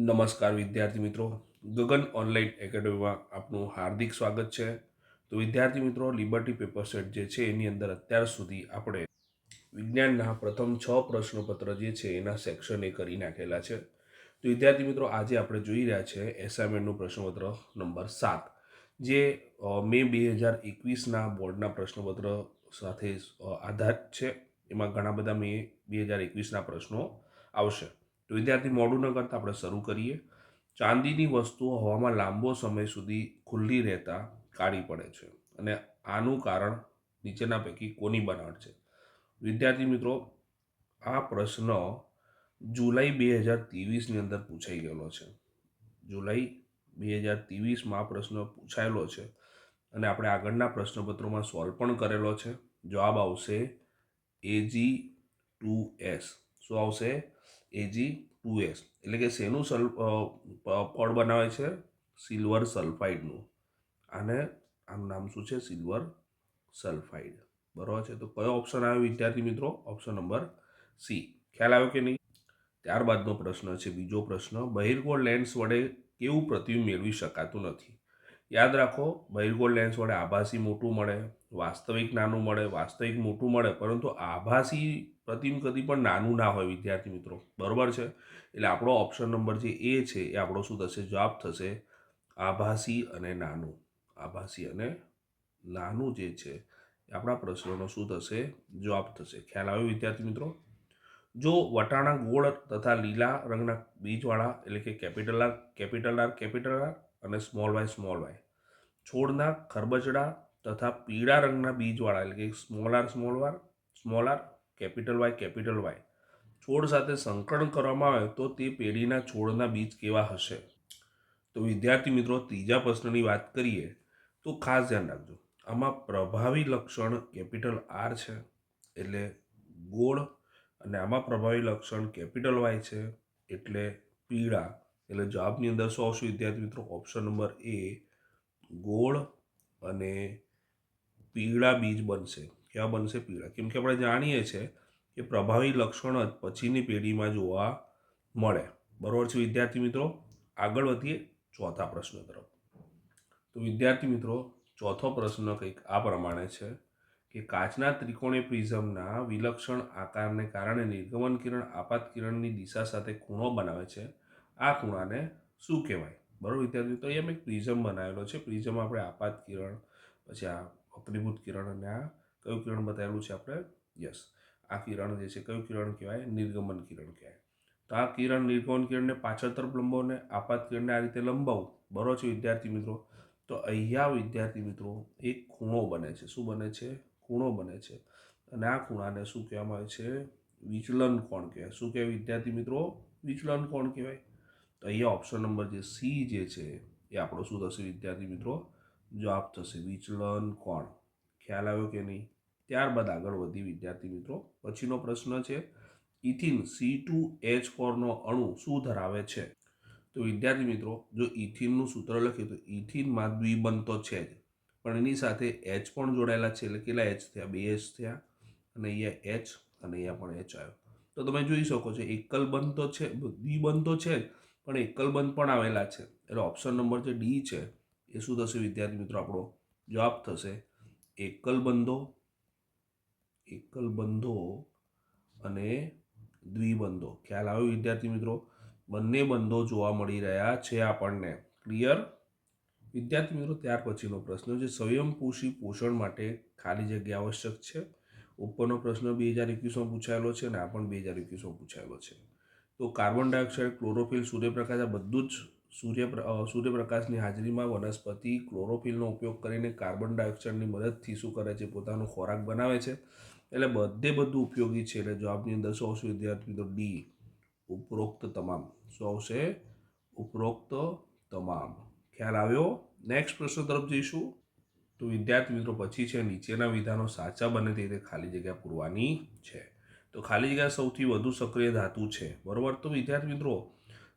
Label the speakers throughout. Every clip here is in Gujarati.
Speaker 1: નમસ્કાર વિદ્યાર્થી મિત્રો. ગગન ઓનલાઈન એકેડમીમાં આપનું હાર્દિક સ્વાગત છે. તો વિદ્યાર્થી મિત્રો લિબર્ટી પેપર સેટ જે છે, એની અંદર અત્યાર સુધી આપણે વિજ્ઞાનના પ્રથમ છ પ્રશ્નપત્ર જે છે, એના સેક્શન કરી નાખેલા છે. તો વિદ્યાર્થી મિત્રો, આજે આપણે જોઈ રહ્યા છે એસાઇનમેન્ટનું પ્રશ્નપત્ર નંબર સાત, જે મે બે હજાર એકવીસના બોર્ડના પ્રશ્નપત્ર સાથે આધાર છે. એમાં ઘણા બધા મે બે હજાર એકવીસના પ્રશ્નો આવશે. તો વિદ્યાર્થી મોડું ન કરતાં આપણે શરૂ કરીએ. ચાંદીની વસ્તુઓ હવામાં લાંબો સમય સુધી ખુલ્લી રહેતા કાળી પડે છે અને આનું કારણ નીચેના પૈકી કોની બનાવટ છે? વિદ્યાર્થી મિત્રો, આ પ્રશ્ન જુલાઈ બે હજાર ત્રેવીસની અંદર પૂછાઈ ગયેલો છે. જુલાઈ બે હજાર ત્રેવીસમાં આ પ્રશ્ન પૂછાયેલો છે અને આપણે આગળના પ્રશ્નપત્રોમાં સોલ્વ પણ કરેલો છે. જવાબ આવશે એજી ટુ એસ શું આવશે? એજી ટુ એસ એટલે કે શેનું સલ પડ બનાવે છે? સિલ્વર સલ્ફાઇડનું. આને આનું નામ શું છે? Silver sulphide. બરાબર છે? તો કયો ઓપ્શન આવ્યો વિદ્યાર્થી મિત્રો? Option number C. ખ્યાલ આવ્યો કે નહીં? ત્યારબાદનો પ્રશ્ન છે, બીજો પ્રશ્ન, બહિર્ગોળ લેન્સ વડે કેવું પ્રતિબિંબ મેળવી શકાતું નથી? યાદ રાખો, બહિર્ગોળ લેન્સ વડે આભાસી મોટું મળે વાસ્તવિક નાનું મળે, વાસ્તવિક મોટું મળે, પરંતુ આભાસી પ્રતિમ કદી પણ નાનું ના હોય, વિદ્યાર્થી મિત્રો. બરોબર છે? એટલે આપણો ઓપ્શન નંબર જે એ છે, એ આપણો શું થશે? જવાબ થશે આભાસી અને નાનું. આભાસી અને નાનું જે છે, એ આપણા પ્રશ્નોનો શું થશે? જવાબ થશે. ખ્યાલ આવ્યો વિદ્યાર્થી મિત્રો? જો વટાણા ગોળ તથા લીલા રંગના બીજવાળા, એટલે કે capital R capital R capital R અને સ્મોલ વાય સ્મોલ વાય છોડના ખરબચડા તથા પીળા રંગના બીજવાળા એટલે કે small R small R small R capital Y capital Y છોડ સાથે સંકલન કરવામાં આવે તો તે પેઢીના છોડના બીજ કેવા હશે? તો વિદ્યાર્થી મિત્રો, ત્રીજા પ્રશ્નની વાત કરીએ તો ખાસ ધ્યાન રાખજો. આમાં પ્રભાવી લક્ષણ કેપિટલ આર છે એટલે ગોળ અને આમાં પ્રભાવી લક્ષણ કેપિટલ વાય છે એટલે પીળા. એટલે જવાબની અંદર શું આવશે વિદ્યાર્થી મિત્રો? ઓપ્શન નંબર એ ગોળ અને પીળા બીજ બનશે. કેવા બનશે? પીળા. કેમ કે આપણે જાણીએ છીએ કે પ્રભાવી લક્ષણ જ પછીની પેઢીમાં જોવા મળે. બરોબર છે વિદ્યાર્થી મિત્રો? આગળ વધીએ ચોથા પ્રશ્ન તરફ. તો વિદ્યાર્થી મિત્રો, ચોથો પ્રશ્ન કંઈક આ પ્રમાણે છે કે કાચના ત્રિકોણીય પ્રિઝમના વિલક્ષણ આકારને કારણે નિર્ગમન કિરણ આપાત કિરણની દિશા સાથે ખૂણો બનાવે છે. આ ખૂણાને શું કહેવાય? બરાબર વિદ્યાર્થી તો એમ એક પ્રિઝમ બનાવેલો છે. પ્રિઝમ આપણે આપાત કિરણ, પછી આ વક્રીભૂત કિરણ અને આ કયું કિરણ બતાવેલું છે આપણે? યસ આ કિરણ જે છે, કયું કિરણ કહેવાય? નિર્ગમન કિરણ કહેવાય. તો આ કિરણ નિર્ગમન કિરણને પાછળ તરફ લંબાવો આપાત કિરણને આ રીતે લંબાવું. બરો છે વિદ્યાર્થી મિત્રો? તો અહીંયા વિદ્યાર્થી મિત્રો, એક ખૂણો બને છે. શું બને છે? ખૂણો બને છે. અને આ ખૂણાને શું કહેવામાં આવે છે? વિચલન કોણ કહેવાય? શું કહેવાય વિદ્યાર્થી મિત્રો? વિચલન કોણ કહેવાય? તો અહીંયા ઓપ્શન નંબર જે સી જે છે, એ આપણો શું થશે વિદ્યાર્થી મિત્રો? જવાબ થશે. વિચલન કોણ? ખ્યાલ આવ્યો કે નહીં? ત્યારબાદ આગળ વધી વિદ્યાર્થી મિત્રો, પછીનો પ્રશ્ન છે, ઇથિન સી ટુ એચ ફોરનો અણુ શું ધરાવે છે? તો વિદ્યાર્થી મિત્રો, જો ઇથિનનું સૂત્ર લખીએ તો ઇથિનમાં દ્વિબંધ તો છે જ. પણ એની સાથે એચ પણ જોડાયેલા છે. એટલે કેટલા એચ થયા? બે એચ થયા. અને અહીંયા એચ અને અહીંયા પણ એચ આવ્યો. તો તમે જોઈ શકો છો, એકલ બંધ તો છે, દ્વિબંધ તો છે જ, પણ એકલ બંધ પણ આવેલા છે. એટલે ઓપ્શન નંબર જે ડી છે એ શું થશે વિદ્યાર્થી મિત્રો? આપણો જવાબ થશે એકલ બંધો એકલ બંધો અને દ્વિબંધો. ખ્યાલ આવ્યો વિદ્યાર્થી મિત્રો? બંને બંધો જોવા મળી રહ્યા છે આપણને. ક્લિયર વિદ્યાર્થી મિત્રો, ત્યાર પછીનો પ્રશ્ન છે, સ્વયંપોષી પોષણ માટે ખાલી જગ્યા આવશ્યક છે? ઉપરનો પ્રશ્ન બે હજાર એકવીસમાં પૂછાયેલો છે અને આ પણ બે હજાર એકવીસમાં પૂછાયેલો છે. તો કાર્બન ડાયોક્સાઇડ ક્લોરોફિલ સૂર્યપ્રકાશ, આ બધું જ સૂર્ય સૂર્યપ્રકાશની હાજરીમાં વનસ્પતિ ક્લોરોફિલનો ઉપયોગ કરીને કાર્બન ડાયોક્સાઇડની મદદથી શું કરે છે? પોતાનો ખોરાક બનાવે છે? એટલે બધે બધું ઉપયોગી છે. એટલે જવાબની અંદર શું આવશે વિદ્યાર્થી મિત્રો? ડી. ઉપરોક્ત તમામ. શું આવશે? ઉપરોક્ત તમામ. ખ્યાલ આવ્યો? નેક્સ્ટ પ્રશ્ન તરફ જઈશું. તો વિદ્યાર્થી મિત્રો, પછી છે નીચેના વિધાનો સાચા બને તે રીતે ખાલી જગ્યા પૂરવાની છે. તો ખાલી જગ્યા સૌથી વધુ સક્રિય ધાતુ છે. બરાબર? તો વિદ્યાર્થી મિત્રો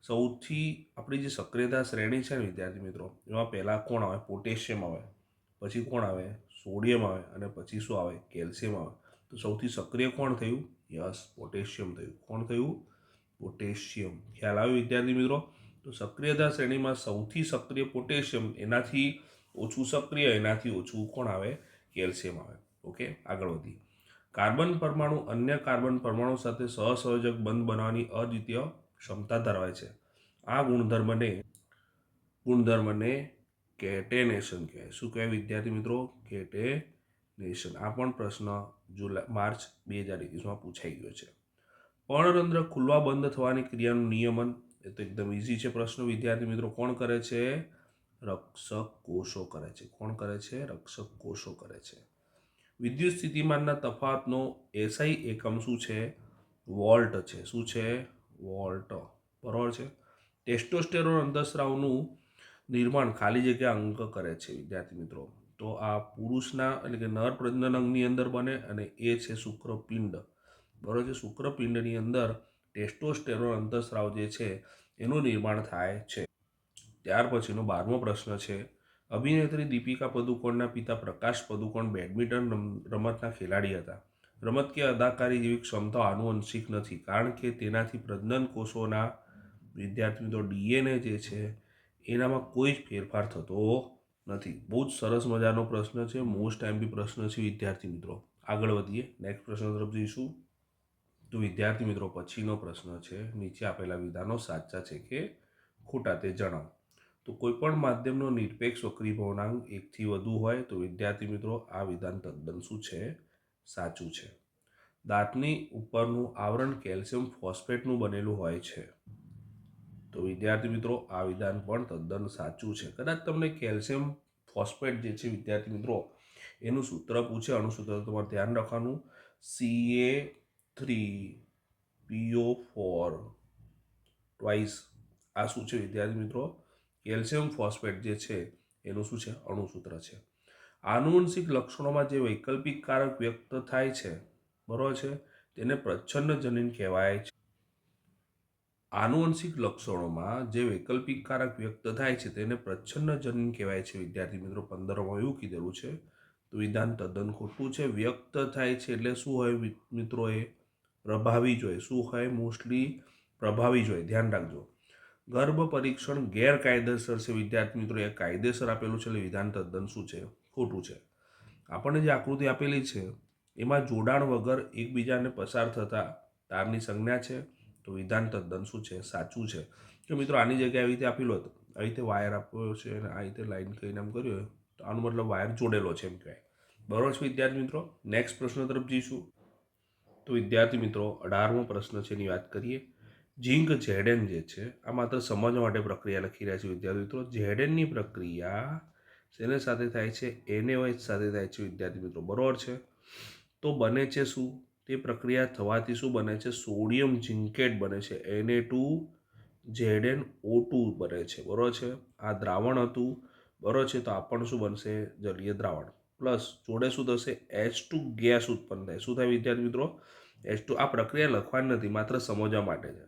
Speaker 1: સૌથી આપણી જે સક્રિયતા શ્રેણી છે ને વિદ્યાર્થી મિત્રો, એમાં પહેલાં કોણ આવે? પોટેશિયમ આવે, પછી કોણ આવે? સોડિયમ આવે અને પછી શું આવે? કેલ્શિયમ આવે. તો સૌથી સક્રિય કોણ થયું? યસ, પોટેશિયમ થયું. કોણ થયું? પોટેશિયમ. ખ્યાલ આવ્યો વિદ્યાર્થી મિત્રો? તો સક્રિયતા શ્રેણીમાં સૌથી સક્રિય પોટેશિયમ એનાથી ઓછું સક્રિય, એનાથી ઓછું કોણ આવે? કેલ્શિયમ આવે. ઓકે, આગળ વધી. કાર્બન પરમાણુ અન્ય કાર્બન પરમાણુ સાથે સહસંયોજક બંધ બનાવવાની અદ્વિતીય ક્ષમતા ધરાવે છે. આ ગુણધર્મને ગુણધર્મને કેટેનેશન કહેવાય. શું કહેવાય વિદ્યાર્થી મિત્રો? કેટેનેશન. આ પણ પ્રશ્ન જુલાઈ માર્ચ બે હજાર એકવીસમાં પૂછાઈ ગયો છે. પર્ણરંધ્ર ખુલવા બંધ થવાની ક્રિયાનું નિયમન? એ તો એકદમ ઇઝી છે પ્રશ્ન. વિદ્યાર્થી મિત્રો, કોણ કરે છે? રક્ષક કોષો કરે છે. કોણ કરે છે? રક્ષક કોષો કરે છે. વિદ્યુત સ્થિતિમાનના તફાવતનો એસઆઈ એકમ શું છે? વોલ્ટ છે. શું છે? વોલ્ટ. બરાબર છે? ટેસ્ટોસ્ટેરોન અંતસ્રાવનું નિર્માણ ખાલી જગ્યા અંગ કરે છે, વિદ્યાર્થી મિત્રો. તો આ પુરુષના એટલે કે નર પ્રજનન અંગની અંદર બને અને એ છે શુક્રપિંડ. બરાબર છે? શુક્રપિંડની અંદર ટેસ્ટોસ્ટેરોન અંતસ્રાવ જે છે, એનું નિર્માણ થાય છે. ત્યાર પછીનો બારમો પ્રશ્ન છે. અભિનેત્રી દીપિકા પદુકોણના પિતા પ્રકાશ પદુકોણ બેડમિન્ટન રમ- રમતના ખેલાડી હતા. રમત કે અદાકારી જેવી ક્ષમતાઓ આનુવંશિક નથી. કારણ કે તેનાથી પ્રજનન કોષોના વિદ્યાર્થી મિત્રો ડીએનએ જે છે, એનામાં કોઈ જ ફેરફાર થતો નથી. બહુ જ સરસ મજાનો પ્રશ્ન છે મોસ્ટ ટાઈમ બી પ્રશ્ન છે વિદ્યાર્થી મિત્રો. આગળ વધીએ નેક્સ્ટ પ્રશ્ન તરફ જઈશું. તો વિદ્યાર્થી મિત્રો, પછીનો પ્રશ્ન છે, નીચે આપેલા વિધાનો સાચા છે કે ખોટા તે જણાવો. તો કોઈપણ માધ્યમનો નિરપેક્ષ વક્રીભવનાંક એકથી વધુ હોય તો વિદ્યાર્થી મિત્રો, આ વિધાન તદ્દન શું છે? સાચું છે. દાંતની ઉપરનું આવરણ કેલ્શિયમ ફોસ્ફેટનું બનેલું હોય છે. તો વિદ્યાર્થી મિત્રો, આ વિધાન પણ તદ્દન સાચું છે. કદાચ તમને કેલ્શિયમ ફોસ્ફેટ જે છે, વિદ્યાર્થી મિત્રો, એનું સૂત્ર પૂછે, અણુસૂત્ર તમારે ધ્યાન રાખવાનું. C A three P O four twice આ શું છે વિદ્યાર્થી મિત્રો? કેલ્શિયમ ફોસ્ફેટ જે છે, એનું શું છે? અણુસૂત્ર છે. આનુવંશિક લક્ષણોમાં જે વૈકલ્પિક કારક વ્યક્ત થાય છે, બરાબર છે? તેને પ્રચ્છન્ન જનીન કહેવાય છે. આનુવંશિક લક્ષણોમાં જે વૈકલ્પિક કારક વ્યક્ત થાય છે, તેને પ્રચ્છન્ન જનીન કહેવાય છે. વિદ્યાર્થી મિત્રો, પંદરમાં એવું કીધેલું છે. તો વિધાન તદ્દન ખોટું છે. વ્યક્ત થાય છે એટલે શું હોય મિત્રોએ પ્રભાવી જોઈએ શું હોય? મોસ્ટલી પ્રભાવી જોઈએ ધ્યાન રાખજો. ગર્ભ પરીક્ષણ ગેરકાયદેસર છે. વિદ્યાર્થી મિત્રો, એ કાયદેસર આપેલું છે એટલે વિધાન તદ્દન શું છે? ખોટું છે. આપણને જે આકૃતિ આપેલી છે, એમાં જોડાણ વગર એકબીજાને પસાર થતા તારની સંજ્ઞા છે, તો વિધાન તદ્દન શું છે? સાચું છે. તો મિત્રો આની જગ્યાએ આવી રીતે આપેલું હતું આવી રીતે વાયર આપ્યો છે અને આ રીતે લાઈન કહીને આમ કર્યું તો આનો મતલબ વાયર જોડેલો છે એમ કહેવાય. બરોબર છે વિદ્યાર્થી મિત્રો? નેક્સ્ટ પ્રશ્ન તરફ જઈશું. તો વિદ્યાર્થી મિત્રો, અઢારમો પ્રશ્ન છે એની વાત કરીએ. જિંક ઝેડેન જે છે, આ માત્ર સમજવા માટે પ્રક્રિયા લખી રહ્યા છે વિદ્યાર્થી મિત્રો. ઝેડેનની પ્રક્રિયા શેને સાથે થાય છે એનએઓએચ સાથે થાય છે, વિદ્યાર્થી મિત્રો. બરોબર છે? તો બને છે શું? તે પ્રક્રિયા થવાથી શું બને છે? સોડિયમ ઝિંકેટ બને છે. એને ટુ ઝેડએન ઓ ટુ બને છે. બરોબર છે? આ દ્રાવણ હતું. બરોબર છે? તો આ પણ શું બનશે? જલીય દ્રાવણ. પ્લસ જોડે શું થશે? એચ ટુ ગેસ ઉત્પન્ન થાય. શું થાય વિદ્યાર્થી મિત્રો? એચ ટુ આ પ્રક્રિયા લખવાની નથી, માત્ર સમજવા માટે છે.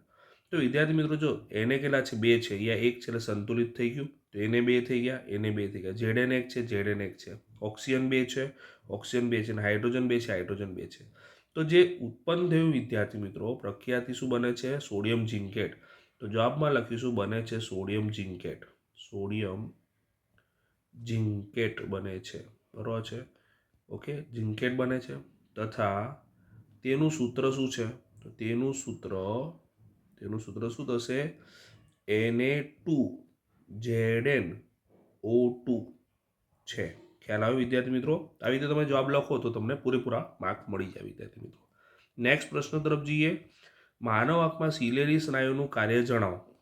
Speaker 1: તો વિદ્યાર્થી મિત્રો જો એને કેટલા છે? બે છે. અહીંયા એક છે એટલે સંતુલિત થઈ ગયું. તો એને બે થઈ ગયા, એને બે થઈ ગયા. ઝેડએન એક છે ઝેડએન એક છે. ઓક્સિજન બે છે, ઓક્સિજન બે છે અને હાઇડ્રોજન બે છે, હાઇડ્રોજન બે છે. તો જે ઉત્પન્ન થયું, વિદ્યાર્થી મિત્રો પ્રક્રિયાથી શું બને છે? સોડિયમ ઝિંકેટ તો જવાબમાં લખીશું બને છે? સોડિયમ ઝિંકેટ સોડિયમ ઝિંકેટ બને છે. બરાબર છે? ઓકે? ઝિંકેટ બને છે. તથા તેનું સૂત્ર શું છે? તો તેનું સૂત્ર તેનું સૂત્ર શું થશે? એને ટુ. ઝેડ ઓ ટુ છે. ખ્યાલ આવે વિદ્યાર્થી મિત્રો? આવી રીતે તમે જવાબ લખો તો તમને પૂરેપૂરા માર્ક મળી જાય વિદ્યાર્થી મિત્રો. નેક્સ્ટ પ્રશ્ન તરફ જઈએ. માનવ આંખમાં સિલિયરી સ્નાયુનું કાર્ય જણાવો.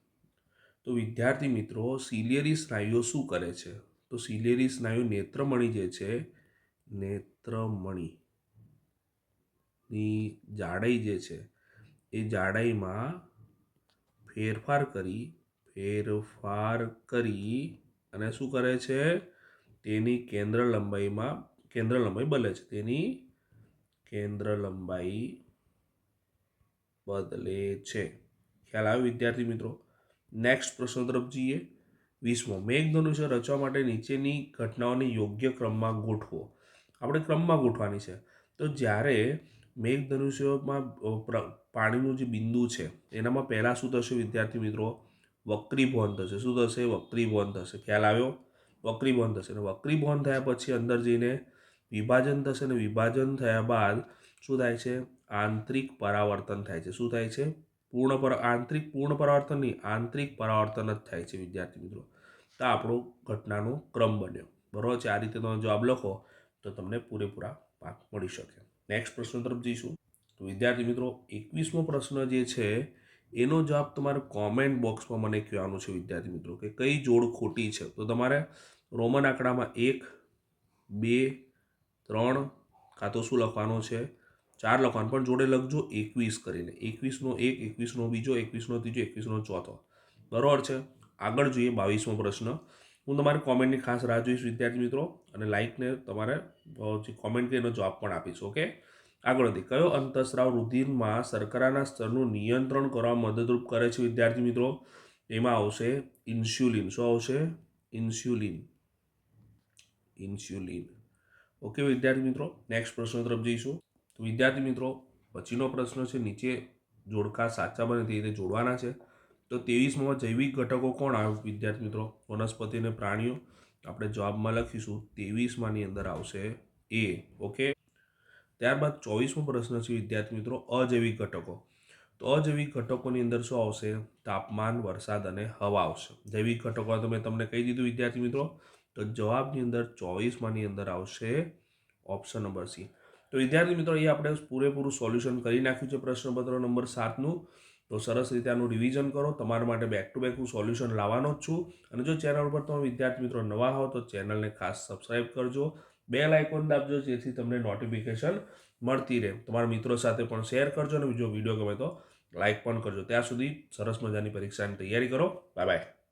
Speaker 1: તો વિદ્યાર્થી મિત્રો સિલિયરી સ્નાયુઓ શું કરે છે? તો સિલિયરી સ્નાયુ નેત્રમણી જે છે, નેત્રમણી. ની જાડાઈ જે છે, એ જાડાઈમાં ફેરફાર કરી ફેરફાર કરી અને શું કરે છે? તેની કેન્દ્ર લંબાઈમાં, કેન્દ્ર લંબાઈ બદલે છે. તેની કેન્દ્ર લંબાઈ બદલે છે. ખ્યાલ આવ્યો વિદ્યાર્થી મિત્રો? નેક્સ્ટ પ્રશ્ન તરફ જઈએ. વીસમો, મેઘધનુષ્ય રચવા માટે નીચેની ઘટનાઓને યોગ્ય ક્રમમાં ગોઠવો. આપણે ક્રમમાં ગોઠવાની છે. તો જ્યારે મેઘધનુષ્યમાં પાણીનું જે બિંદુ છે, એનામાં પહેલાં શું થશે વિદ્યાર્થી મિત્રો? વક્રીભવન થશે. શું થશે? વક્રીભવન થશે. ખ્યાલ આવ્યો? વક્રીભવન થશે. અને વક્રીભવન થયા પછી અંદર જઈને વિભાજન થશે અને વિભાજન થયા બાદ શું થાય છે? આંતરિક પરાવર્તન થાય છે. શું થાય છે? પૂર્ણ પર, આંતરિક પૂર્ણ પરાવર્તન નહીં, આંતરિક પરાવર્તન જ થાય છે, વિદ્યાર્થી મિત્રો. તો આપણો ઘટનાનો ક્રમ બન્યો. બરોબર છે? આ રીતે તમે જવાબ લખો, તો તમને પૂરેપૂરા પાક મળી શકે. નેક્સ્ટ પ્રશ્ન તરફ જઈશું. તો વિદ્યાર્થી મિત્રો, એકવીસમો પ્રશ્ન જે છે એનો જવાબ તમારે કોમેન્ટ બોક્સમાં મને કહેવાનું છે, વિદ્યાર્થી મિત્રો, કે કઈ જોડ ખોટી છે? તો તમારે રોમન આંકડામાં એક, બે, ત્રણ, કાં તો શું લખવાનો છે? ચાર લખવાનું, પણ જોડે લખજો એકવીસ કરીને. એકવીસનો એક, એકવીસનો બીજો, એકવીસનો ત્રીજો, એકવીસનો ચોથો. બરાબર છે? આગળ જોઈએ બાવીસમો પ્રશ્ન. હું તમારી કોમેન્ટની ખાસ રાહ જોઈશ, વિદ્યાર્થી મિત્રો, અને લાઇકને તમારે કોમેન્ટ કરીને જવાબ પણ આપીશ ઓકે આગળ વધી. કયો અંતઃસ્રાવ રુધિરમાં શર્કરાના સ્તરનું નિયંત્રણ કરવા મદદરૂપ કરે છે વિદ્યાર્થી મિત્રો? એમાં આવશે ઇન્સ્યુલિન. શું આવશે? ઇન્સ્યુલિન. ઇન્સ્યુલિન. ઓકે વિદ્યાર્થી મિત્રો, નેક્સ્ટ પ્રશ્ન તરફ જઈશું. તો વિદ્યાર્થી મિત્રો, પછીનો પ્રશ્ન છે, નીચે જોડકા સાચા બને તે રીતે જોડવાના છે. તો ત્રેવીસમાં જૈવિક ઘટકો કોણ આવે વિદ્યાર્થી મિત્રો, વનસ્પતિ અને પ્રાણીઓ. આપણે જવાબમાં લખીશું, ત્રેવીસમાંની અંદર આવશે એ. ઓકે? ત્યારબાદ ચોવીસમો પ્રશ્ન છે, વિદ્યાર્થી મિત્રો, અજૈવિક ઘટકો. તો અજૈવિક ઘટકોની અંદર શું આવશે? તાપમાન, વરસાદ અને હવા આવશે. જૈવિક ઘટકો તો મેં તમને કહી દીધું, વિદ્યાર્થી મિત્રો. તો જવાબની અંદર ચોવીસમાંની અંદર આવશે ઓપ્શન નંબર સી. તો વિદ્યાર્થી મિત્રો એ આપણે પૂરેપૂરું સોલ્યુશન કરી નાખ્યું છે પ્રશ્નપત્ર નંબર સાતનું. તો સરસ રીતે આનું રિવિઝન કરો. તમારા માટે બેક ટુ બેક હું સોલ્યુશન લાવવાનો જ છું. અને જો ચેનલ પર તમે વિદ્યાર્થી મિત્રો નવા હો, તો ચેનલને ખાસ સબસ્ક્રાઈબ કરજો. બે આઇકોન દાબજો, જેથી તમને નોટિફિકેશન મળતી રહે. તમારા મિત્રો સાથે પણ શેર કરજો અને બીજો વીડિયો ગમે તો લાઇક પણ કરજો. ત્યાં સુધી સરસ મજાની પરીક્ષાની તૈયારી કરો. Bye bye